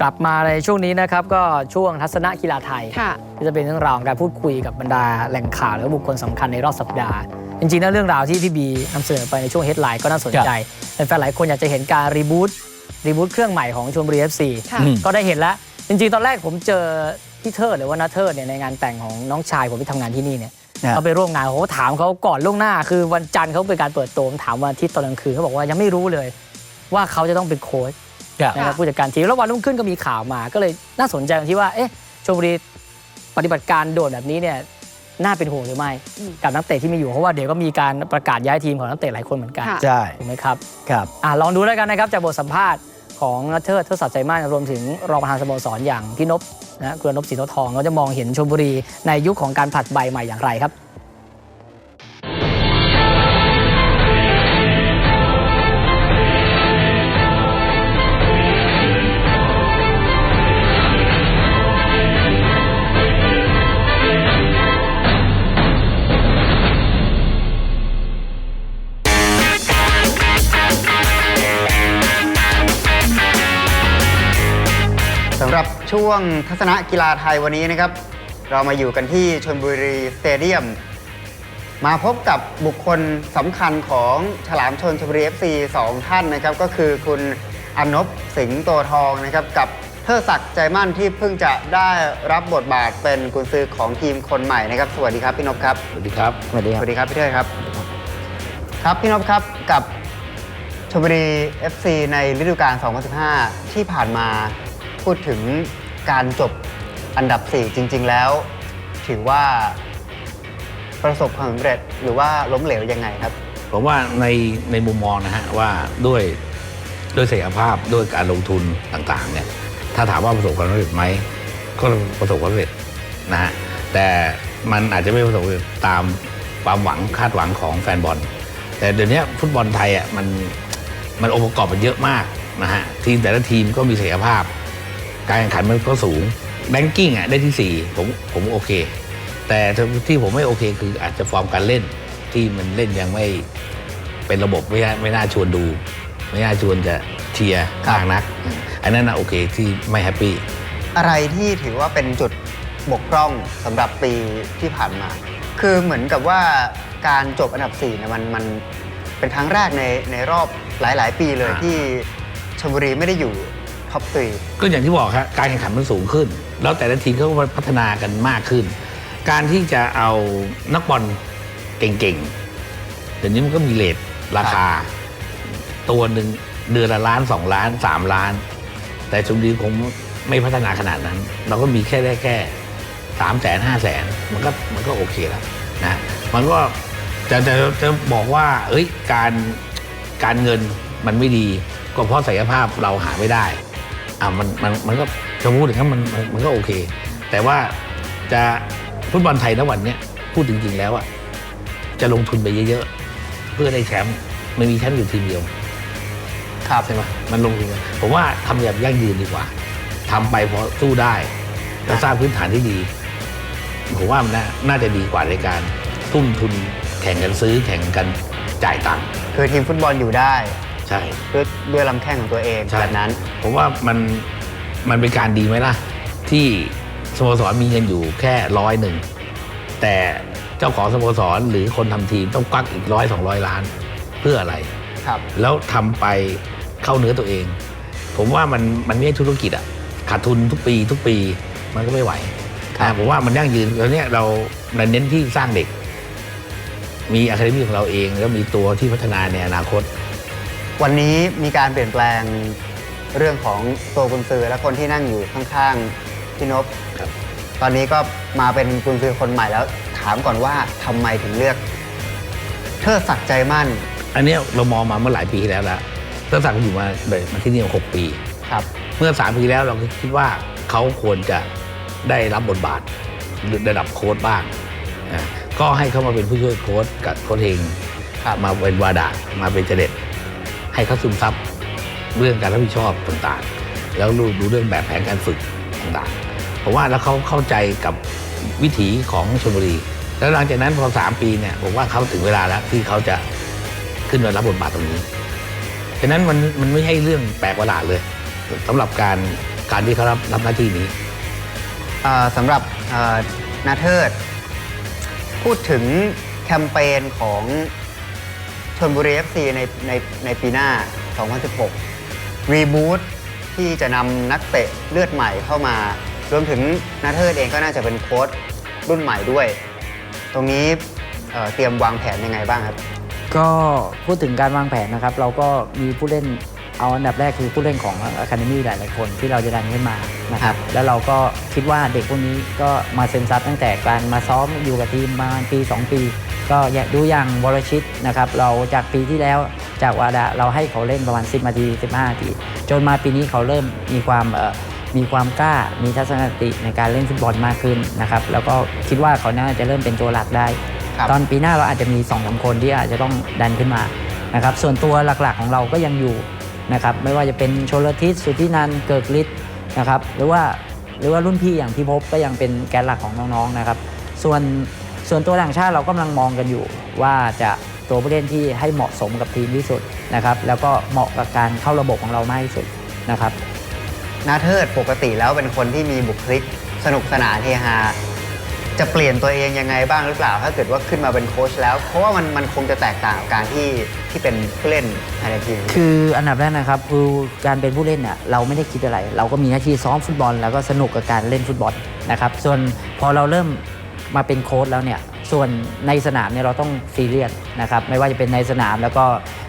กลับมาในช่วงนี้นะครับก็ช่วงทัศนะกีฬาไทยค่ะก็จะเป็นเรื่องราวของการพูดคุยกับบรรดาแหล่งข่าวและบุคคลสำคัญในรอบสัปดาห์ จริงๆแล้วเรื่องราวที่พี่บีนำเสนอไปในช่วงเฮดไลน์ก็น่าสนใจแฟนๆหลายคนอยากจะเห็นการรีบูตรีบูตเครื่องใหม่ของชมบุรีเอฟซีค่ะอืมก็ได้เห็นแล้ว จริงๆ ตอนแรกผมเจอพี่เทิดหรือว่านาเทิดเนี่ยในงานแต่งของน้องชายผมที่ทำงานที่นี่เนี่ยเนี่ยเขาไปร่วมงานเขาถามเขาก่อนล่วงหน้า คือวันจันทร์เขาเป็นการเปิดตัวผมถามวันอาทิตย์ตอนกลางคืนเขาบอกว่ายังไม่รู้เลย ว่าเขาจะต้องเป็นโค้ชครับ นะครับผู้จัดการทีมแล้ววันรุ่งขึ้นก็มีข่าวมาก็เลยน่าสนใจตรงที่ว่าเอ๊ะชมบุรีปฏิบัติการโดดแบบนี้เนี่ยน่าเป็นห่วงหรือไม่อืมกับนักเตะที่มีอยู่เพราะว่าเดี๋ยวก็มีการประกาศย้ายทีมของนักเตะหลายคนเหมือนกันค่ะใช่ถูกไหมครับครับอะลองดูแล้วกันนะครับจากบทสัมภาษณ์ของนัทเทิดเทิดศักดิ์ใจมากรวมถึงรองประธานสโมสรอย่างพี่นพนะกุลนพศรีโนทองเขาจะมองเห็นชมบุรีในยุคของการผลัดใบใหม่อย่างไรครับ สำหรับช่วงทัศนะกีฬาไทยวันนี้นะครับ เรามาอยู่กันที่ชลบุรีสเตเดียม มาพบกับบุคคลสำคัญของฉลามชนชลบุรี FC สองท่านนะครับ ก็คือคุณอนนบสิงห์โตทองนะครับ กับเทิดศักดิ์ใจมั่นที่เพิ่งจะได้รับบทบาทเป็นกุนซือของทีมคนใหม่นะครับ สวัสดีครับพี่นพครับสวัสดีครับสวัสดีสครับวัสดีครับพี่เทิดครับ ครับพี่นพครับกับชลบุรี FC ในฤดูกาล 2015 ที่ผ่านมา พูดถึงการจบอันดับ 4 จริง ๆ แล้ว ถือว่าประสบความสำเร็จหรือว่าล้มเหลวยังไงครับ ผมว่าในในมุมมองนะฮะว่าด้วยด้วยศักยภาพด้วยการลงทุนต่างๆเนี่ยถ้าถามว่าประสบความสำเร็จไหมก็ประสบความสำเร็จนะฮะแต่มันอาจจะไม่ประสบความสำเร็จตามความหวังคาดหวังของแฟนบอล แต่เดี๋ยวนี้ฟุตบอลไทยอะมันมันองค์ประกอบมันเยอะมากนะฮะทีมแต่ละทีมก็มีศักยภาพ การแข่งขันมันก็สูงแบงกิ้งอะได้ที่ 4 ผมผมโอเค แต่ที่ผมไม่โอเคคืออาจจะฟอร์มการเล่นที่มันเล่นยังไม่เป็นระบบไม่น่าไม่น่าชวนดู ไม่น่าชวนจะเชียร์มากนัก อันนั้นนะโอเคที่ไม่แฮปปี้อะไรที่ถือว่าเป็นจุดบกพร่องสำหรับปีที่ผ่านมา คือเหมือนกับว่าการจบอันดับ4เนี่ยมันมันเป็นครั้งแรกในในรอบหลาย ๆ ปีเลยอ่าที่ชลบุรีไม่ได้อยู่ ท็อปทรีก็อย่างที่บอกครับการแข่งขันมันสูงขึ้น แล้วแต่ละทีมก็พัฒนากันมากขึ้น การที่จะเอานักบอลเก่งๆเดี๋ยวนี้มันก็มีเลทราคา ตัวหนึ่งเดือนละล้านสองล้านสามล้าน แต่ชมบุรีคงไม่พัฒนาขนาดนั้น เราก็มีแค่ได้แค่สามแสนห้าแสนมันก็มันก็โอเคแล้วนะมันก็จะจะจะบอกว่า เอ้ยการการเงินมันไม่ดี ก็เพราะศักยภาพเราหาไม่ได้ อะมันมันมันก็จะพูดอย่างนั้นมันมันมันก็โอเค แต่ว่าจะฟุตบอลไทยณวันเนี้ยพูดจริงๆแล้วอะจะลงทุนไปเยอะๆ เพื่อได้แชมป์ไม่มีแชมป์อยู่ทีมเดียวครับใช่ไหมมันลงทุนผมว่าทำแบบยั่งยืนดีกว่าทำไปพอสู้ได้แล้วสร้างพื้นฐานที่ดี ผมว่ามันน่าน่าจะดีกว่าในการทุ่มทุนแข่งกันซื้อแข่งกันจ่ายตังค์คือทีมฟุตบอลอยู่ได้ ใช่ด้วยด้วยลำแข้งของตัวเองใช่แบบนั้น ผมว่ามันมันเป็นการดีไหมล่ะ ที่สโมสรมีเงินอยู่แค่ร้อยหนึ่งแต่เจ้าของสโมสรหรือคนทำทีมต้องกักอีกร้อยสองร้อยล้านเพื่ออะไร ครับ แล้วทำไปเข้าเนื้อตัวเอง ผมว่ามันมันไม่ใช่ธุรกิจอะขาดทุนทุกปีทุกปีมันก็ไม่ไหวครับ นะผมว่ามันยั่งยืนแล้วเนี่ยเราเราเน้นที่สร้างเด็ก มีอะคาเดมี่ของเราเอง แล้วมีตัวที่พัฒนาในอนาคต วันนี้มีการเปลี่ยนแปลงเรื่องของตัวกุนซือและคนที่นั่งอยู่ข้างๆพี่นพครับ ตอนนี้ก็มาเป็นกุนซือคนใหม่แล้ว ถามก่อนว่าทำไมถึงเลือกเทิดศักดิ์ใจมั่นอันเนี้ยเรามองมาเมื่อหลายปีที่แล้วแล้วตั้งแต่อยู่มาเลยมาที่นี่มาหกปี ครับ เมื่อสามปีแล้วเราก็คิดว่าเขาควรจะได้รับบทบาทระดับโค้ชบ้างอ่าก็ให้เขามาเป็นผู้ช่วยโค้ชกับโค้ชเองครับ มาเป็นวาดามาเป็นเจเด็ด ให้เขาซึมซับเรื่องการรับผิดชอบต่างๆ แล้วรู้ดูเรื่องแบบแผนการฝึกต่างๆผมว่าแล้วเขาเข้าใจกับวิถีของชลบุรี แล้วหลังจากนั้นพอสามปีเนี่ยผมว่าเขาถึงเวลาแล้วที่เขาจะขึ้นมารับบทบาทตรงนี้ฉะนั้นมันมันไม่ใช่เรื่องแปลกประหลาดเลยสำหรับการการที่เขารับรับหน้าที่นี้เอ่อสำหรับนาเทิด พูดถึงแคมเปญของ ชนบุรี FC ในในในปีหน้า 2016 รีบูตที่จะนำนักเตะเลือดใหม่เข้ามารวมถึงนาเทิดเองก็น่าจะเป็นโค้ชรุ่นใหม่ด้วย ตรงนี้เอ่อเตรียมวางแผนยังไงบ้างครับ ก็พูดถึงการวางแผนนะครับ เราก็มีผู้เล่นเอาอันดับแรกคือผู้เล่นของอะคาเดมี่หลาย ๆ คนที่เราจะดันขึ้นมานะคครัรับบแล้วเราก็คิดว่าเด็กพวกนี้ก็มาเซ็นซับตั้งแต่การมาซ้อมอยู่กับทีมมาปี 2 ปี ก็อย่าดูอย่างวรชิตนะครับเราจากปีที่แล้วจากวาดาเราให้เขาเล่นประมาณ 10นาที15นาที จนมาปีนี้เขาเริ่มมีความเอ่อมีความกล้ามีทัศนคติในการเล่นฟุตบอลมากขึ้นนะครับแล้วก็คิดว่าเขาน่าจะเริ่มเป็นตัวหลักได้ครับตอนปีหน้าเราอาจจะมี2อสคนที่อาจจะต้องดันขึ้นมานะครับส่วนตัวหลักๆของเราก็ยังอยู่นะครับไม่ว่าจะเป็นโชลทิศสุทธินันท์เกิกฤทธิ์นะครับหรือว่าหรือว่ารุ่นพี่อย่างพี่ภพก็ยังเป็นแกนหลักของน้องๆนะครับ ส่วน ส่วนตัวต่างชาติเรากำลังมองกันอยู่ว่าจะตัวผู้เล่นที่ให้เหมาะสมกับทีมที่สุดนะครับแล้วก็เหมาะกับการเข้าระบบของเรามากที่สุดนะครับนาเทิดปกติแล้วเป็นคนที่มีบุคลิกสนุกสนานเฮฮาจะเปลี่ยนตัวเองยังไงบ้างหรือเปล่า ถ้าเกิดว่าขึ้นมาเป็นโค้ชแล้ว เพราะว่ามันมันคงจะแตกต่างกับการที่ที่เป็นผู้เล่นภายในทีมคืออันดับแรกนะครับคือการเป็นผู้เล่นเนี่ยเราไม่ได้คิดอะไร เราก็มีหน้าที่ซ้อมฟุตบอล แล้วก็สนุกกับการเล่นฟุตบอลนะครับส่วนพอเราเริ่ม มาเป็นโค้ชแล้วเนี่ยส่วนในสนามเนี่ยเราต้องซีเรียสนะครับไม่ว่าจะเป็นในสนามแล้วก็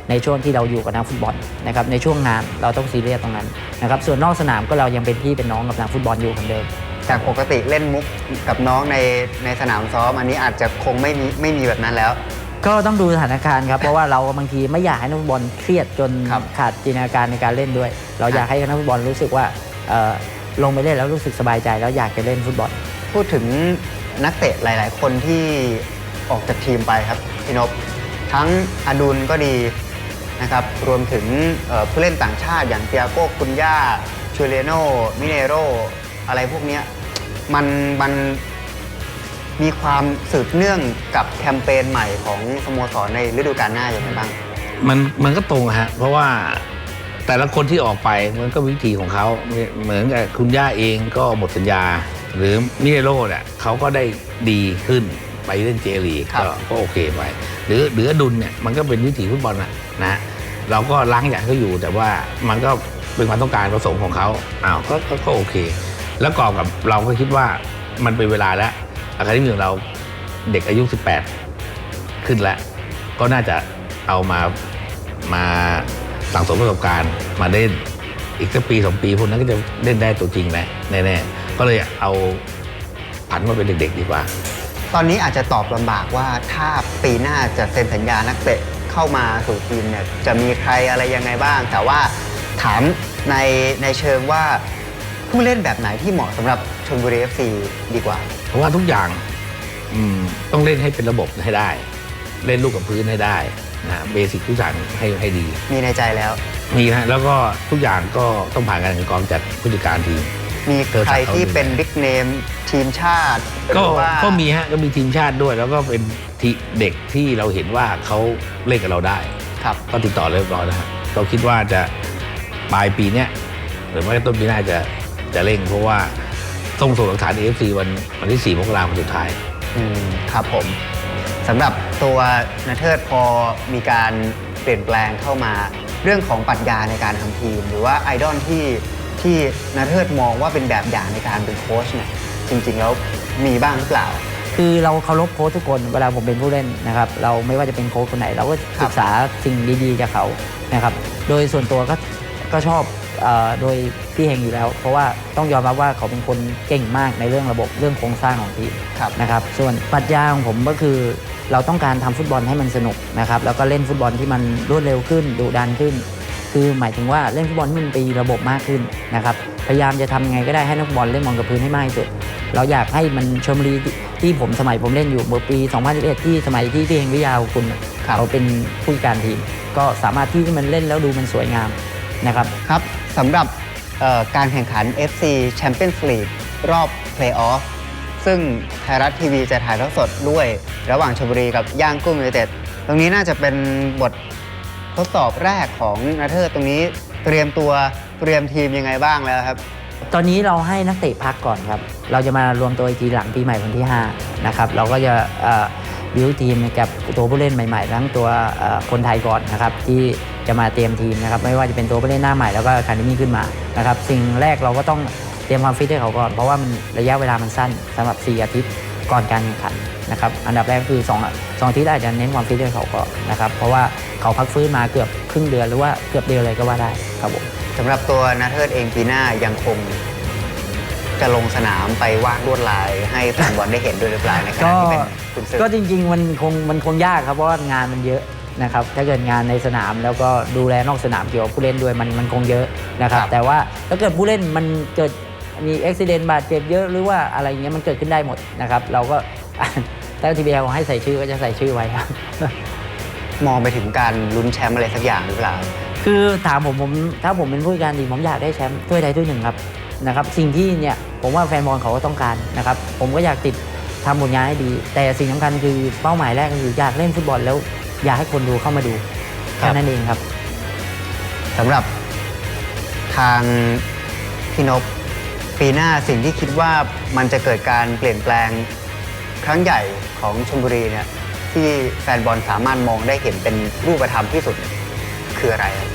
ในช่วงที่เราอยู่กับนักฟุตบอลนะครับในช่วงงานเราต้องซีเรียสตรงนั้นนะครับส่วนนอกสนามก็เรายังเป็นพี่เป็นน้องกับนักฟุตบอลอยู่เหมือนเดิมจากปกติเล่นมุกกับน้องในในสนามซ้อมอันนี้อาจจะคงไม่มีไม่มีแบบนั้นแล้ว ก็ต้องดูสถานการณ์ครับเพราะว่าเราบางทีไม่อยากให้นักฟุตบอลเครียดจนครับขาดจินตนาการในการเล่นด้วย เราอยากให้นักฟุตบอลรู้สึกว่าเอ่อลงไปเล่นแล้วรู้สึกสบายใจแล้วอยากจะเล่นฟุตบอล พูดถึง นักเตะหลาย ๆ คนที่ออกจากทีมไปครับพี่นพทั้งอดุลก็ดีนะครับรวมถึงผู้เล่นต่างชาติอย่างเตียโก้คุนย่าชูเลโนมิเนโรอะไรพวกนี้มันมันมีความสืบเนื่องกับแคมเปญใหม่ของสโมสรในฤดูกาลหน้าอย่างไรบ้าง มันมันก็ตรงฮะเพราะว่าแต่ละคนที่ออกไปมันก็วิธีของเขาเหมือนกับคุณย่าเองก็หมดสัญญา หรือมิเนโร่เนี่ยเขาก็ได้ดีขึ้นไปเล่นเจลีกครับก็ก็โอเคไป หรือหรืออดุลเนี่ยมันก็เป็นวิถีฟุตบอลนะนะฮะเราก็ล้างอยากให้เขาอยู่แต่ว่ามันก็เป็นความต้องการประสงค์ของเขาอ้าวก็ก็ก็โอเค แล้วกอบกับเราก็คิดว่ามันเป็นเวลาแล้วอาคาเดมี่ของเราเด็กอายุ 18 ขึ้นแล้ว ก็น่าจะเอามามาสั่งสมประสบการณ์มาเล่น อีกสักปีสองปีพวกนั้นก็จะเล่นได้ตัวจริงแล้วแน่ๆก็เลยเอาผันมาเป็นเด็ก ๆ ดีกว่า ตอนนี้อาจจะตอบลำบากว่าถ้าปีหน้าจะเซ็นสัญญานักเตะเข้ามาสู่ทีมเนี่ยจะมีใครอะไรยังไงบ้าง แต่ว่าถามในในเชิงว่าผู้เล่นแบบไหนที่เหมาะสำหรับชลบุรี FC ดีกว่า เพราะว่าทุกอย่างอืมต้องเล่นให้เป็นระบบให้ได้ เล่นลูกกับพื้นให้ได้นะ เบสิกทุกอย่างให้ให้ดี มีในใจแล้ว มีนะแล้วก็ทุกอย่างก็ต้องผ่านการกรองจากผู้จัดการทีม มีใครที่เป็นบิ๊กเนมทีมชาติ ก็หรือว่าก็มีฮะก็มีทีมชาติด้วย แล้วก็เป็นทีเด็กที่เราเห็นว่าเขาเล่นกับเราได้ครับก็ติดต่อเรียบร้อยแล้วครับเราคิดว่าจะปลายปีเนี้ยหรือไม่ก็ต้นปีหน้าจะจะเร่ง เพราะว่าต้องส่งหลักฐาน AFC วันวันที่4มกราคมวันสุดท้ายอืมครับผม สำหรับตัวนาเทิดพอมีการเปลี่ยนแปลงเข้ามา เรื่องของปรัชญาในการทำทีม หรือว่าไอดอลที่ที่นาเทิดมองว่าเป็นแบบอย่างในการเป็นโค้ชเนี่ยจริงๆแล้วมีบ้างหรือเปล่า คือเราเคารพโค้ชทุกคนเวลาผมเป็นผู้เล่นนะครับเราไม่ว่าจะเป็นโค้ชคนไหน เราก็ศึกษาสิ่งดีๆจากเขานะครับ โดยส่วนตัวก็ก็ชอบ โดยพี่เฮงอยู่แล้ว เพราะว่าต้องยอมรับว่าเขาเป็นคนเก่งมากในเรื่องระบบเรื่องโครงสร้างของทีมครับนะครับส่วนปรัชญาของผมก็คือเราต้องการทำฟุตบอลให้มันสนุกนะครับแล้วก็เล่นฟุตบอลที่มันรวดเร็วขึ้นดุดันขึ้น คือหมายถึงว่าเล่นฟุตบอลที่มันมีระบบมากขึ้นนะครับพยายามจะทำไงก็ได้ให้นักฟุตบอลเล่นบอลกับพื้นให้มากที่สุด เราอยากให้มันชมบุรีที่ที่ผมสมัยผมเล่นอยู่เมื่อปี 2011 ที่สมัยที่พี่เฮงวิทยาคุณครับเขาเป็นผู้จัดการทีม ก็สามารถที่ที่มันเล่นแล้วดูมันสวยงามนะครับครับ สำหรับการแข่งขัน FC Champions League รอบ Playoff ซึ่งไทยรัฐทีวีจะถ่ายทอดสดด้วย ระหว่างชลบุรีกับย่างกุ้งยูไนเต็ดตรงนี้น่าจะเป็นบททดสอบแรกของนาเธอร์ตรงนี้เตรียมตัวเตรียมทีมยังไงบ้างแล้วครับ ตอนนี้เราให้นักเตะพักก่อนครับ เราจะมารวมตัวอีกทีหลังปีใหม่วันที่ 5 นะครับ เราก็จะบิวทีมกับตัวผู้เล่นใหม่ ๆ ทั้งตัวคนไทยก่อนนะครับที่ จะมาเตรียมทีมนะครับไม่ว่าจะเป็นตัวผู้เล่นหน้าใหม่แล้วก็คาเดมี่ขึ้นมานะครับสิ่งแรกเราก็ต้องเตรียมความฟิตให้เขาก่อน เพราะว่ามันระยะเวลามันสั้นสำหรับ 4 อาทิตย์ก่อนการแข่งขันนะครับอันดับแรกคือ2องสองอาทิตย์อาจจะเน้นความฟิตให้เขาก่อนนะครับเพราะว่าเขาพักฟื้นมาเกือบครึ่งเดือนหรือว่าเกือบเดือนเลยก็ว่าได้ครับผมสำหรับตัวนาเทิดเองปีหน้ายังคงจะลงสนามไปวาดลวดลายให้แฟนบอลได้เห็นด้วยหรือเปล่าในขณะก็ที่เป็นคุณซื้อก็จริง ๆ มันคงมันคงยากครับเพราะว่างานมันเยอะ นะครับถ้าเกิดงานในสนามแล้วก็ดูแลนอกสนามเกี่ยวกับผู้เล่นด้วยมันมันคงเยอะนะครับครับแต่ว่าถ้าเกิดผู้เล่นมันเกิดมีอุบิเหตุบาดเจ็บเยอะหรือว่าอะไรอย่างเงี้ยมันเกิดขึ้นได้หมดนะครับเราก็ถ้าทีบีเอลให้ใส่ชื่อก็จะใส่ชื่อไว้ครับ มองไปถึงการลุ้นแชมป์อะไรสักอย่างหรือเปล่า คือถามผมผมถ้าผมเป็นผู้จัดการทีมผมอยากได้แชมป์ถ้วยใดถ้วยหนึ่งครับนะครับสิ่งที่เนี่ยผมว่าแฟนบอลเขาก็ต้องการนะครับผมก็อยากติดทำผลงานให้ดี แต่สิ่งสำคัญคือเป้าหมายแรกก็คืออยากเล่นฟุตบอลแล้ว อยากให้คนดูเข้ามาดูครัแค่บ นั้นเองครับ สำหรับทางพี่นพปีหน้าสิ่งที่คิดว่ามันจะเกิดการเปลี่ยนแปลงครั้งใหญ่ของชลบุรีเนี่ยที่แฟนบอลสามารถมองได้เห็นเป็นรูปธรรมที่สุดเนี่ยคืออะไรครับ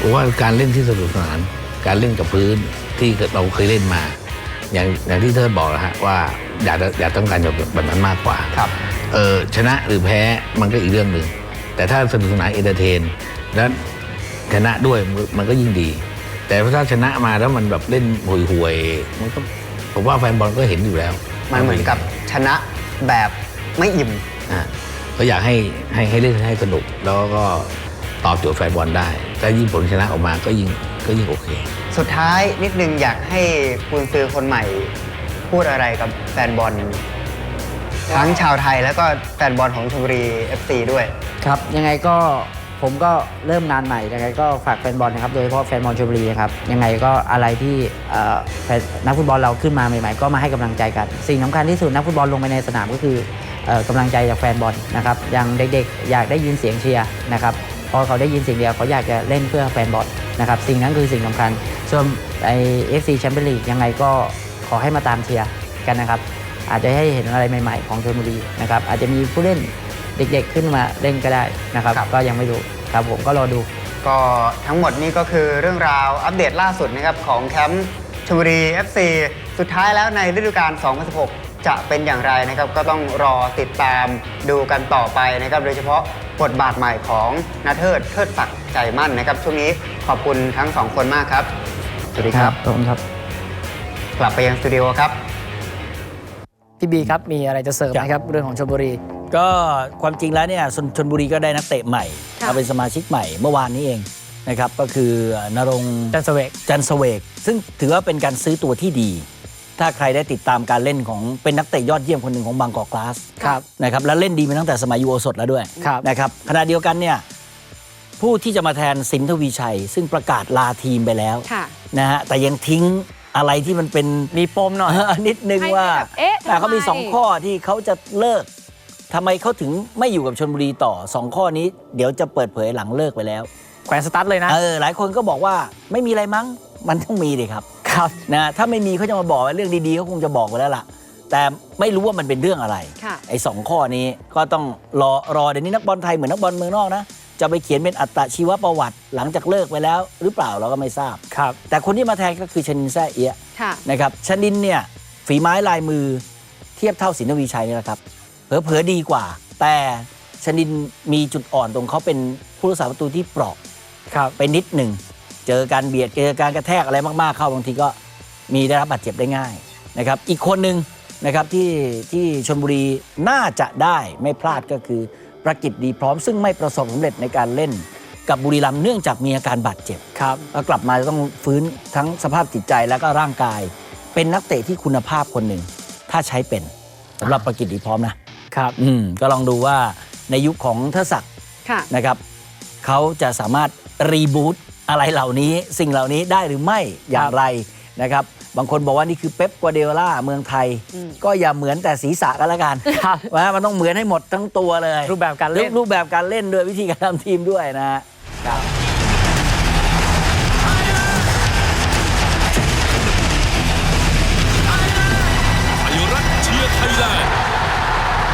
ผมว่าการเล่นที่สนุกสนาน การเล่นกับพื้นที่เราเคยเล่นมา อย่างอย่างที่เธอบอกนะฮะว่าอยากจะอยากต้องการแบบนั้นมากกว่าครับเออชนะหรือแพ้มันก็อีกเรื่องหนึ่งแต่ถ้าสนุกสนานเอนเตอร์เทน แล้วชนะด้วยมันมันก็ยิ่งดี แต่ถ้าชนะมาแล้วมันแบบเล่นห่วยๆมันก็ผมว่าแฟนบอลก็เห็นอยู่แล้วมันเหมือนกับชนะแบบไม่อิ่มอะก็อยากให้ให้ให้เล่นให้สนุกแล้วก็ตอบโจทย์แฟนบอลได้ถ้ายิ่งผลชนะออกมาก็ยิ่งก็ยิ่งโอเค สุดท้ายนิดนึงอยากให้คุณซื้อคนใหม่ พูดอะไรกับแฟนบอลทั้งชาวไทยแล้วก็แฟนบอลของชลบุรี FC ด้วย ครับยังไงก็ผมก็เริ่มงานใหม่ยังไงก็ฝากแฟนบอลนะครับ โดยเฉพาะแฟนบอลชลบุรีนะครับยังไงก็อะไรที่เอ่อแฟนนักฟุตบอลเราขึ้นมาใหม่ๆ ก็มาให้กำลังใจกัน สิ่งสำคัญที่สุดนักฟุตบอลลงไปในสนามก็คือเอ่อกำลังใจจากแฟนบอลนะครับอย่างเด็กๆ อยากได้ยินเสียงเชียร์นะครับพอเขาได้ยินเสียงเดียวเขาอยากจะเล่นเพื่อแฟนบอลนะครับสิ่งนั้นคือสิ่งสำคัญ ส่วนไอเอฟซีแชมเปี้ยนลีกยังไงก็ขอให้มาตามเชียร์กันนะครับ อาจจะให้เห็นอะไรใหม่ ๆ ของชลบุรีนะครับอาจจะมีผู้เล่นเด็กๆขึ้นมาเล่นก็ได้นะครับ ครับ ก็ยังไม่รู้ครับผมก็รอดู ก็ทั้งหมดนี้ก็คือเรื่องราวอัปเดตล่าสุดนะครับของแคมป์ชลบุรี FC สุดท้ายแล้วในฤดูกาล 2016 จะเป็นอย่างไรนะครับ ก็ต้องรอติดตามดูกันต่อไปนะครับ โดยเฉพาะบทบาทใหม่ของนาเทิดเทิดศักดิ์ใจมั่นนะครับ ช่วงนี้ขอบคุณทั้งสองคนมากครับส วัสดีครับขอบคุณครับ กลับไปยังสตูดิโอครับ พี่บีครับมีอะไรจะเสริมไหมครับ เรื่องของชลบุรี ก็ความจริงแล้วเนี่ยชนชนบุรีก็ได้นักเตะใหม่ค่ะมาเป็นสมาชิกใหม่เมื่อวานนี้เองนะครับก็คือนรงค์จันทร์เสวกจันทร์เสวก ซึ่งถือว่าเป็นการซื้อตัวที่ดี ถ้าใครได้ติดตามการเล่นของเป็นนักเตะยอดเยี่ยมคนหนึ่งของบางกอกกลาสครับนะครับและเล่นดีมาตั้งแต่สมัยยูโอสดแล้วด้วยครับนะครับขณะเดียวกันเนี่ย ผู้ที่จะมาแทนสินทวีชัย ซึ่งประกาศลาทีมไปแล้วค่ะนะฮะแต่ยังทิ้งอะไรที่มันเป็น มีปมหน่อย นิดนึงให้ว่าแบบเอ๊ะแต่เขามีทำไม สองข้อที่เขาจะเลิกทำไมเขาถึงไม่อยู่กับชนบุรีต่อสองข้อนี้ เดี๋ยวจะเปิดเผยหลังเลิกไปแล้ว แขวนสตาร์ทเลยนะ เออหลายคนก็บอกว่าไม่มีอะไรมั้ง มันต้องมีดิครับครับ นะถ้าไม่มีเขาจะมาบอกว่าเรื่องดีๆเขาคงจะบอกไปแล้วล่ะ แต่ไม่รู้ว่ามันเป็นเรื่องอะไร ค่ะ ไอ้สองข้อนี้ก็ต้องรอรอเดี๋ยวนี้นักบอลไทยเหมือนนักบอลเมืองนอกนะ จะไปเขียนเป็นอัตชีวประวัติ หลังจากเลิกไปแล้ว หรือเปล่าเราก็ไม่ทราบ ครับ แต่คนที่มาแทนก็คือชนินแซ่เอียะค่ะ นะครับชนินเนี่ยฝีไม้ลายมือเทียบเท่าสินทวีชัยนี่แหละครับเผลอๆดีกว่า แต่ชนินมีจุดอ่อนตรงเขาเป็นผู้รักษาประตูที่เปราะ ครับ ไปนิดหนึ่ง เจอการเบียด เจอการกระแทกอะไรมาก ๆ เข้าบางทีก็มีได้รับบาดเจ็บได้ง่ายนะครับ อีกคนหนึ่งนะครับที่ที่ชนบุรีน่าจะได้ไม่พลาดก็คือ ประกิตดีพร้อมซึ่งไม่ประสบสำเร็จในการเล่น กับบุรีรัมย์เนื่องจากมีอาการบาดเจ็บครับแล้วกลับมาจะต้องฟื้นทั้งสภาพจิตใจและก็ร่างกาย เป็นนักเตะที่คุณภาพคนหนึ่ง ถ้าใช้เป็นสำหรับประกิตดีพร้อมนะครับอืมก็ลองดูว่าในยุคของเทดศักดิ์ค่ะ นะครับเขาจะสามารถรีบูตอะไรเหล่านี้สิ่งเหล่านี้ได้หรือไม่อย่างไรนะครับ บางคนบอกว่านี่คือเป๊ปกัวเดโอล่าเมืองไทยอืมก็อย่าเหมือนแต่ศีรษะกันละกันครับว่ามันต้องเหมือนให้หมดทั้งตัวเลย รูปแบบการเล่นรูปแบบการเล่นด้วยวิธีการทำทีมด้วยนะฮะครับ